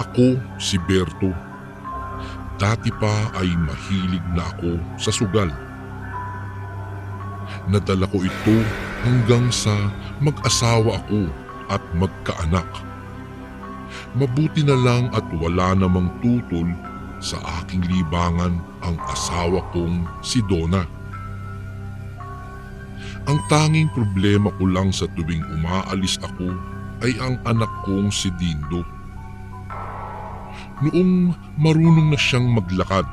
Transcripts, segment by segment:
Ako si Berto. Dati pa ay mahilig na ako sa sugal. Nadala ko ito hanggang sa mag-asawa ako at magkaanak. Mabuti na lang at wala namang tutol sa aking libangan ang asawa kong si Donna. Ang tanging problema ko lang sa tuwing umaalis ako ay ang anak kong si Dindo. Noong marunong na siyang maglakad,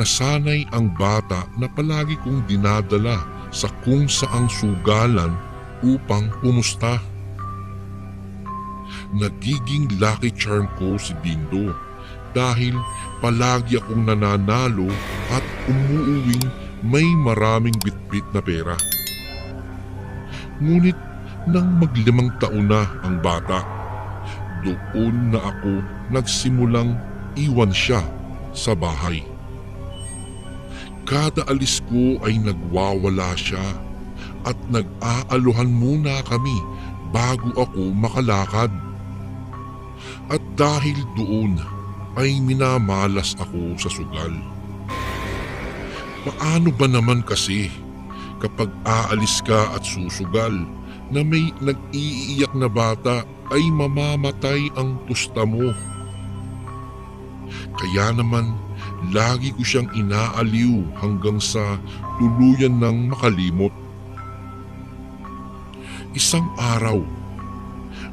nasanay ang bata na palagi kong dinadala sa kung saang sugalan upang pumusta. Nagiging lucky charm ko si Dindo dahil palagi akong nananalo at umuuwing may maraming bitbit na pera. Ngunit nang maglimang taon na ang bata, doon na ako nagsimulang iwan siya sa bahay. Kada alis ko ay nagwawala siya at nag-aaluhan muna kami bago ako makalakad. At dahil doon ay minamalas ako sa sugal. Paano ba naman kasi kapag aalis ka at susugal na may nag-iiyak na bata ay mamamatay ang tusta mo. Kaya naman, lagi ko siyang inaaliw hanggang sa tuluyan ng makalimot. Isang araw,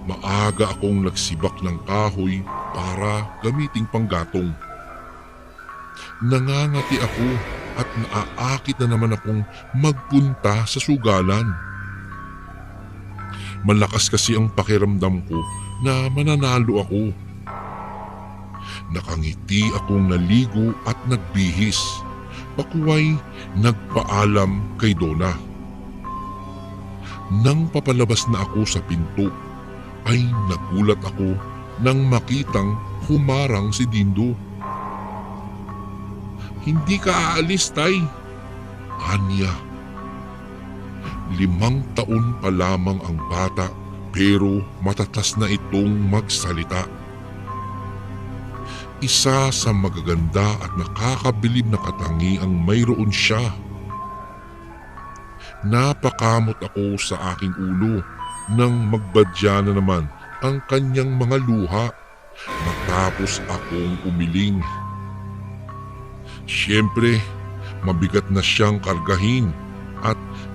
maaga akong nagsibak ng kahoy para gamiting panggatong. Nangangati ako at naaakit na naman akong magpunta sa sugalan. Malakas kasi ang pakiramdam ko na mananalo ako. Nakangiti akong naligo at nagbihis. Pakuway nagpaalam kay Donna. Nang papalabas na ako sa pinto, ay nagulat ako nang makitang humarang si Dindo. Hindi ka aalis, Tay. Anya. Limang taon pa lamang ang bata pero matatas na itong magsalita. Isa sa magaganda at nakakabilib na katangiang mayroon siya. Napakamot ako sa aking ulo nang magbadya na naman ang kanyang mga luha matapos akong umiling. Siyempre, mabigat na siyang kargahin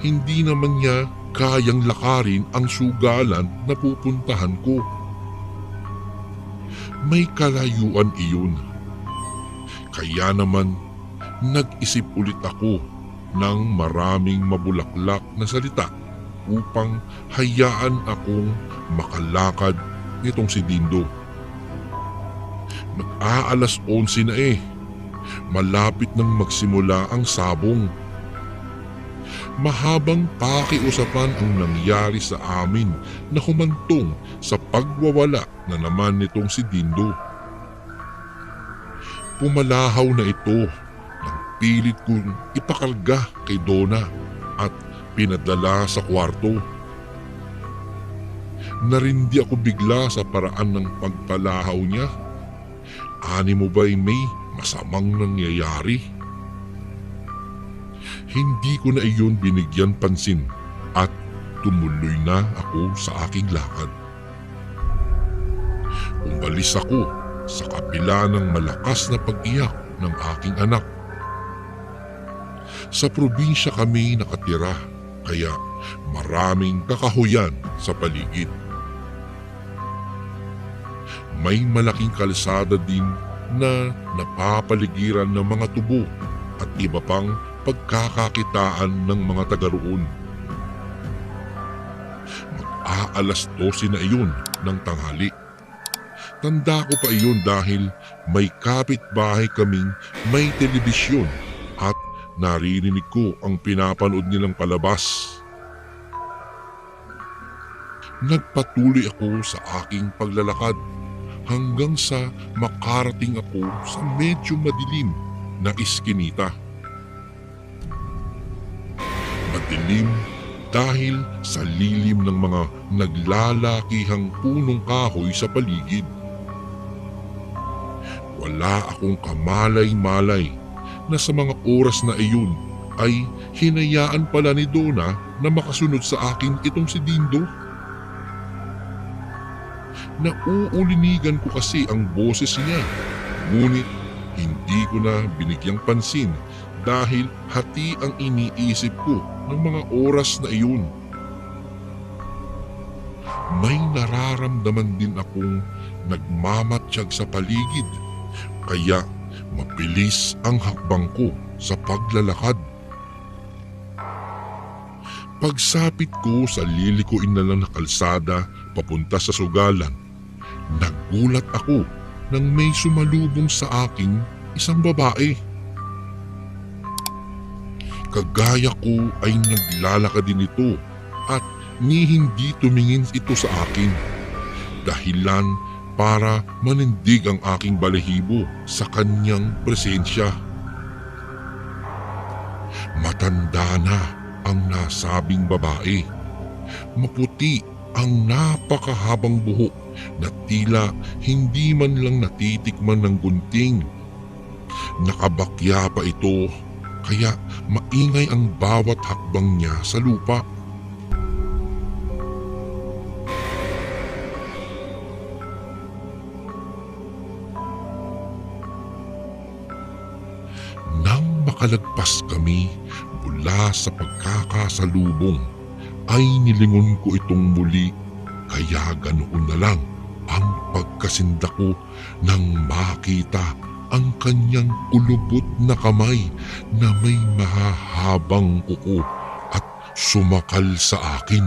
hindi naman niya kayang lakarin ang sugalan na pupuntahan ko. May kalayuan iyon. Kaya naman, nag-isip ulit ako ng maraming mabulaklak na salita upang hayaan akong makalakad nitong si Dindo. Mag-aalas 11 na eh. Malapit nang magsimula ang sabong. Mahabang pakiusapan ang nangyari sa amin na humantong sa pagwawala na naman nitong si Dindo. Pumalahaw na ito nang pilit kong ipakalga kay Donna at pinadala sa kwarto. Narindi ako bigla sa paraan ng pagpalahaw niya. Ani mo ba'y may masamang nangyayari? Hindi ko na iyon binigyan pansin at tumuloy na ako sa aking lakad. Umalis ako sa kapila ng malakas na pag-iyak ng aking anak. Sa probinsya kami nakatira kaya maraming kakahuyan sa paligid. May malaking kalsada din na napapaligiran ng mga tubo at iba pang pagkakakitaan ng mga taga roon. alas 12 na iyon ng tanghali. Tanda ko pa iyon dahil may kapitbahay kaming may telebisyon at naririnig ko ang pinapanood nilang palabas. Nagpatuloy ako sa aking paglalakad hanggang sa makarating ako sa medyo madilim na iskinita. Madilim dahil sa lilim ng mga naglalakihang punong kahoy sa paligid. Wala akong kamalay-malay na sa mga oras na iyon ay hinayaan pala ni Donna na makasunod sa akin itong si Dindo. Nauulinigan ko kasi ang boses niya. Ngunit hindi ko na binigyang pansin dahil hati ang iniisip ko ng mga oras na iyon. May nararamdaman din akong nagmamatsyag sa paligid kaya mabilis ang hakbang ko sa paglalakad. Pagsapit ko sa lilikuin na lang na kalsada papunta sa sugalan, nagulat ako nang may sumalubong sa akin isang babae. Kagaya ko ay naglalakad din ito at ni hindi tumingin ito sa akin. Dahilan para manindig ang aking balahibo sa kanyang presensya. Matanda na ang nasabing babae. Maputi ang napakahabang buhok na tila hindi man lang natitikman ng gunting. Nakabakya pa ito kaya maingay ang bawat hakbang niya sa lupa. Nang makalagpas kami mula sa pagkakasalubong, ay nilingon ko itong muli kaya ganoon na lang ang pagkasinda ko nang makita ang kanyang kulubot na kamay na may mahahabang kuko at sumakal sa akin.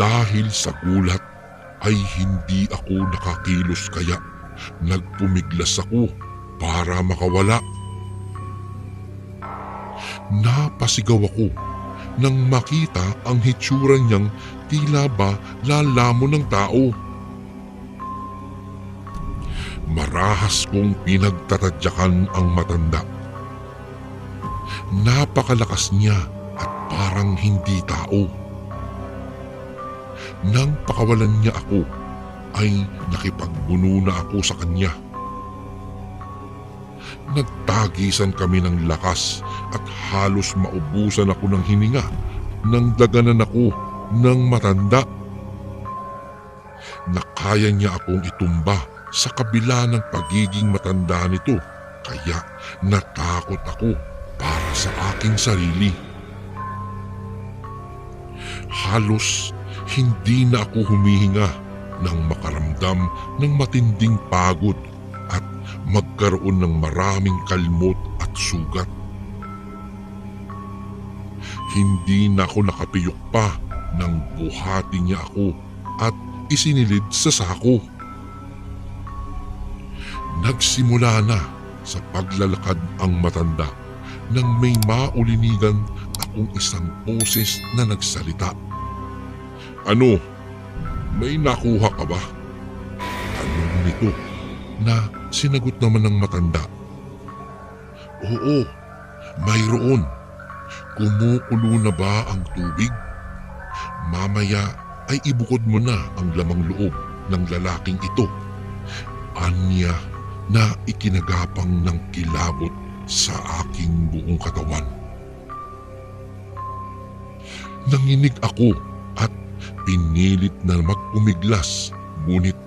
Dahil sa gulat ay hindi ako nakakilos kaya nagpumiglas ako para makawala. Napasigaw ako nang makita ang hitsura niyang tila ba lalamon ng tao. Marahas kong pinagtatadyakan ang matanda. Napakalakas niya at parang hindi tao. Nang pakawalan niya ako, ay nakipagbuno na ako sa kanya. Nagtagisan kami ng lakas at halos maubusan ako ng hininga nang daganan ako ng matanda. Nakaya niya akong itumba sa kabila ng pagiging matanda nito kaya natakot ako para sa aking sarili. Halos hindi na ako humihinga nang makaramdam ng matinding pagod at magkaroon ng maraming kalmot at sugat. Hindi na ako nakapiyok pa nang buhati niya ako at isinilid sa sako. Nagsimula na sa paglalakad ang matanda nang may maulinigan akong isang boses na nagsalita. Ano? May nakuha ka ba? Tanong nito na sinagot naman ng matanda. Oo, mayroon. Kumukulo na ba ang tubig? Mamaya ay ibukod mo na ang lamang loob ng lalaking ito. Anya na ikinagapang ng kilabot sa aking buong katawan. Nanginig ako at pinilit na magpumiglas ngunit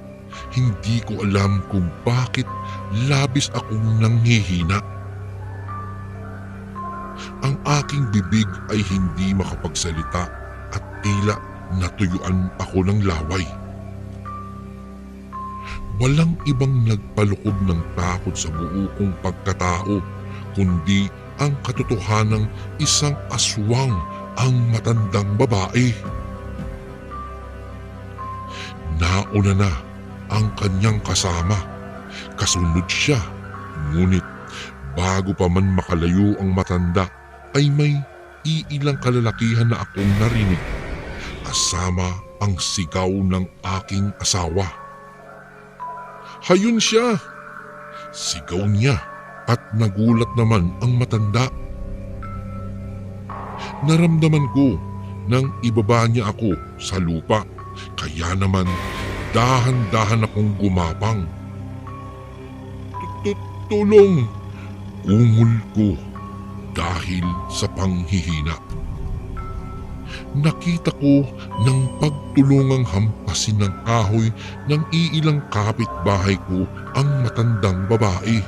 hindi ko alam kung bakit labis akong nanghihina. Ang aking bibig ay hindi makapagsalita at tila natuyuan ako ng laway. Walang ibang nagpalukob ng takot sa buo kong pagkatao kundi ang katotohanang isang aswang ang matandang babae. Nauna na ang kanyang kasama. Kasunod siya. Ngunit bago pa man makalayo ang matanda ay may iilang kalalakihan na akong narinig. Kasama ang sigaw ng aking asawa. Hayun siya! Sigaw niya at nagulat naman ang matanda. Naramdaman ko nang ibaba niya ako sa lupa. Kaya naman dahan-dahan akong gumapang. "Tu- Tulong! Ungol ko dahil sa panghihina. Nakita ko ng pagtulungang hampasin ng kahoy ng iilang kapitbahay ko ang matandang babae.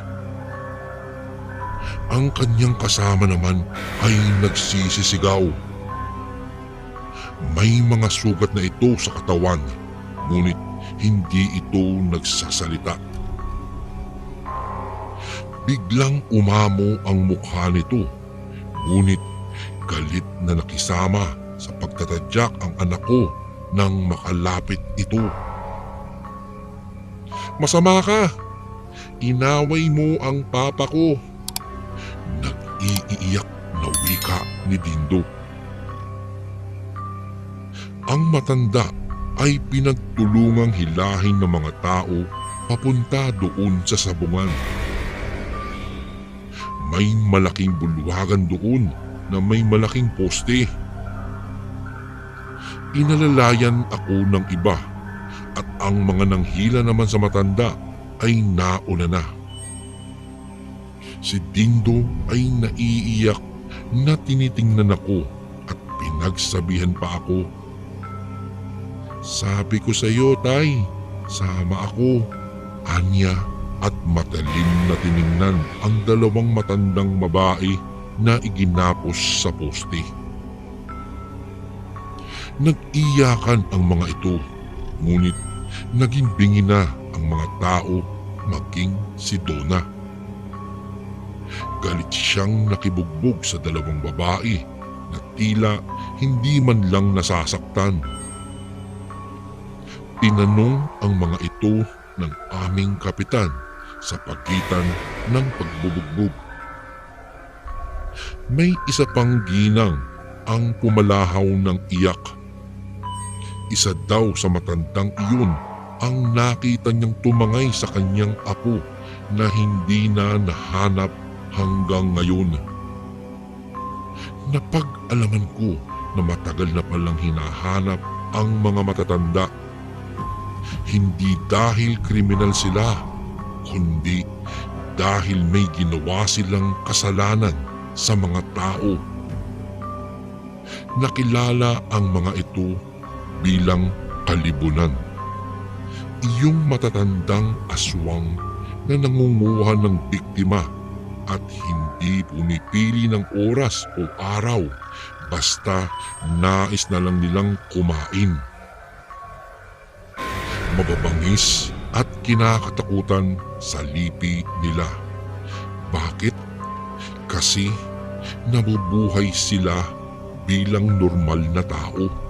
Ang kanyang kasama naman ay nagsisisigaw. May mga sugat na ito sa katawan, ngunit hindi ito nagsasalita. Biglang umamo ang mukha nito, ngunit galit na nakisama sa pagtatadyak ang anak ko nang makalapit ito. Masama ka! Inaway mo ang papa ko! Nag-iiyak na wika ni Dindo. Ang matanda ay pinagtulungang hilahin ng mga tao papunta doon sa sabungan. May malaking bulwagan doon na may malaking poste. Inalalayan ako ng iba at ang mga nanghila naman sa matanda ay nauna na. Si Dindo ay naiiyak na tinitingnan ako at pinagsabihan pa ako. Sabi ko sa iyo, Tay, sama ako. Anya at matalim na tiningnan ang dalawang matandang babae na iginapos sa poste. Nag-iyakan ang mga ito, ngunit naging bingi na ang mga tao maging si Donna. Galit siyang nakibugbog sa dalawang babae na tila hindi man lang nasasaktan. Tinanong ang mga ito ng aming kapitan sa pagitan ng pagbubugbog. May isa pang ginang ang pumalahaw ng iyak. Isa daw sa matandang iyon ang nakita niyang tumangay sa kanyang apo na hindi na nahanap hanggang ngayon. Napag-alaman ko na matagal na palang hinahanap ang mga matatanda. Hindi dahil kriminal sila, kundi dahil may ginawa silang kasalanan sa mga tao. Nakilala ang mga ito bilang kalibunan. Iyong matatandang aswang na nangunguha ng biktima at hindi pumipili ng oras o araw basta nais na lang nilang kumain. Mababangis at kinakatakutan sa lipi nila. Bakit? Kasi nabubuhay sila bilang normal na tao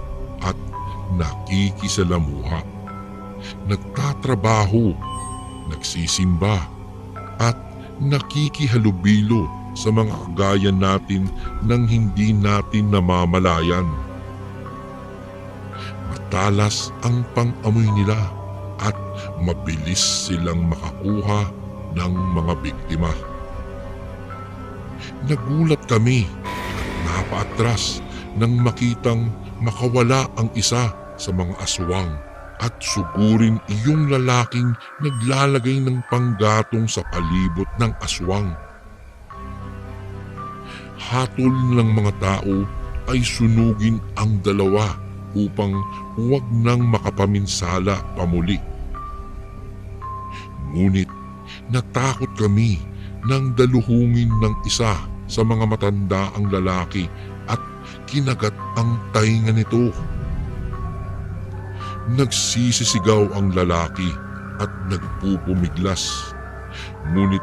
nakikisalamuha. Nagtatrabaho, nagsisimba, at nakikihalubilo sa mga kagaya natin nang hindi natin namamalayan. Matalas ang pang-amoy nila at mabilis silang makakuha ng mga biktima. Nagulat kami at napaatras nang makitang makawala ang isa sa mga aswang at sugurin iyong lalaking naglalagay ng panggatong sa palibot ng aswang. Hatol ng mga tao ay sunugin ang dalawa upang huwag nang makapaminsala pamuli. Ngunit natakot kami nang daluhungin ng isa sa mga matanda ang lalaki at kinagat ang tainga nito. Nagsisisigaw ang lalaki at nagpupumiglas. Ngunit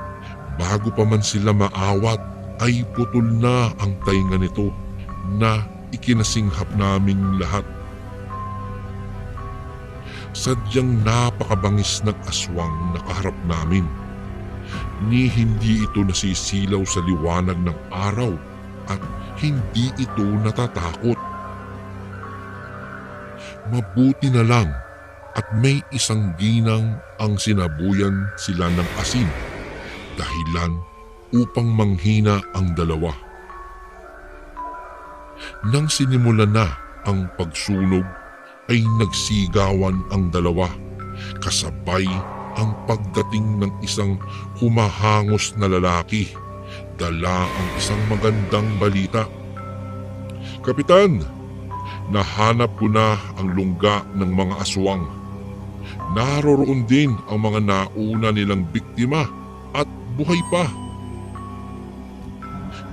bago pa man sila maawat ay putol na ang tainga nito na ikinasinghap naming lahat. Sadyang napakabangis ng aswang nakaharap namin. Ni hindi ito nasisilaw sa liwanag ng araw at hindi ito natatakot. Mabuti na lang at may isang ginang ang sinabuyan sila ng asin dahilan upang manghina ang dalawa. Nang sinimulan na ang pagsunog ay nagsigawan ang dalawa kasabay ang pagdating ng isang humahangos na lalaki dala ang isang magandang balita. Kapitan, nahanap ko na ang lungga ng mga aswang. Naroroon din ang mga nauna nilang biktima at buhay pa.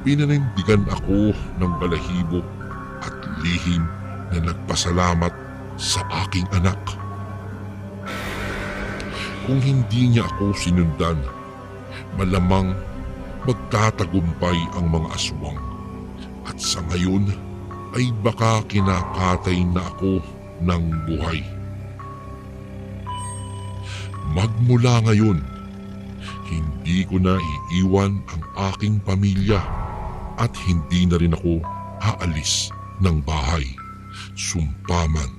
Pinanindigan ako ng balahibo at lihim na nagpasalamat sa aking anak. Kung hindi niya ako sinundan, malamang magtatagumpay ang mga aswang. At sa ngayon ay baka kinakatay na ako ng buhay. Magmula ngayon, hindi ko na iiwan ang aking pamilya at hindi na rin ako aalis ng bahay. Sumpaman.